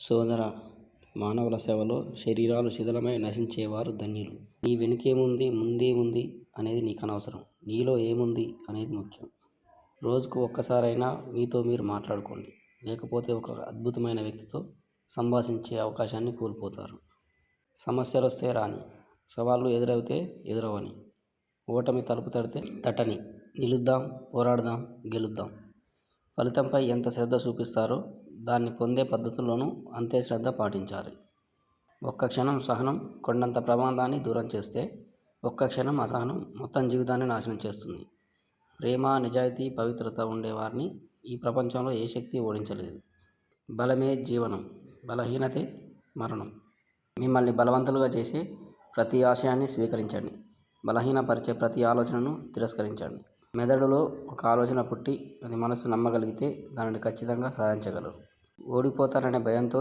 సోదర మానవుల సేవలో శరీరాలు శిథిలమై నశించేవారు ధన్యులు. నీ వెనుకేముంది ముందేముంది అనేది నీకు అనవసరం నీలో ఏముంది అనేది ముఖ్యం. రోజుకు ఒక్కసారైనా మీతో మీరు మాట్లాడుకోండి. లేకపోతే ఒక అద్భుతమైన వ్యక్తితో సంభాషించే అవకాశాన్ని కోల్పోతారు. సమస్యలు వస్తే రాని, సవాళ్ళు ఎదురవుతే ఎదురవని, ఓటమి తలుపు తడితే తటని నిలుద్దాం, పోరాడదాం, గెలుద్దాం. ఫలితంపై ఎంత శ్రద్ధ చూపిస్తారో దాన్ని పొందే పద్ధతుల్లోనూ అంతే శ్రద్ధ పాటించాలి. ఒక్క క్షణం సహనం కొండంత ప్రమాదాన్ని దూరం చేస్తే, ఒక్క క్షణం అసహనం మొత్తం జీవితాన్ని నాశనం చేస్తుంది. ప్రేమ, నిజాయితీ, పవిత్రత ఉండేవారిని ఈ ప్రపంచంలో ఏ శక్తి ఓడించలేదు. బలమే జీవనం బలహీనతే మరణం. మిమ్మల్ని బలవంతులుగా చేసే ప్రతి ఆశయాన్ని స్వీకరించండి. బలహీనపరిచే ప్రతి ఆలోచనను తిరస్కరించండి. మెదడులో ఒక ఆలోచన పుట్టి అది మనసు నమ్మగలిగితే దానిని ఖచ్చితంగా సాధించగలరు. ఓడిపోతారనే భయంతో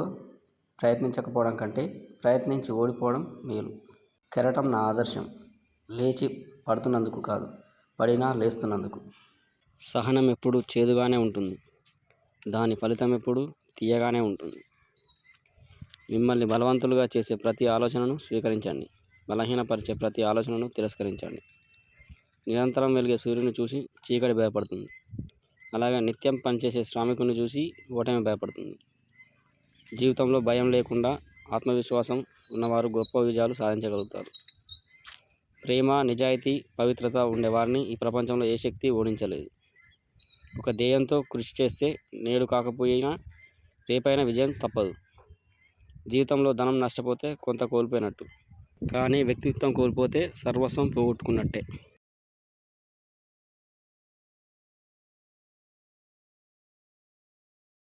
ప్రయత్నించకపోవడం కంటే ప్రయత్నించి ఓడిపోవడం మేలు. కెరటం నా ఆదర్శం లేచి పడుతున్నందుకు కాదు, పడినా లేస్తున్నందుకు. సహనం ఎప్పుడూ చేదుగానే ఉంటుంది. దాని ఫలితం ఎప్పుడు తీయగానే ఉంటుంది. మిమ్మల్ని బలవంతులుగా చేసే ప్రతి ఆలోచనను స్వీకరించండి. బలహీనపరిచే ప్రతి ఆలోచనను తిరస్కరించండి. నిరంతరం వెలిగే సూర్యుని చూసి చీకటి భయపడుతుంది. అలాగే నిత్యం పనిచేసే శ్రామికుని చూసి ఓటమి భయపడుతుంది. జీవితంలో భయం లేకుండా ఆత్మవిశ్వాసం ఉన్నవారు గొప్ప విజయాలు సాధించగలుగుతారు. ప్రేమ, నిజాయితీ, పవిత్రత ఉండే వారిని ఈ ప్రపంచంలో ఏ శక్తి ఓడించలేదు. ఒక ధ్యేయంతో కృషి చేస్తే నేడు కాకపోయినా రేపైనా విజయం తప్పదు. జీవితంలో ధనం నష్టపోతే కొంత కోల్పోయినట్టు. కానీ వ్యక్తిత్వం కోల్పోతే సర్వస్వం పోగొట్టుకున్నట్టే.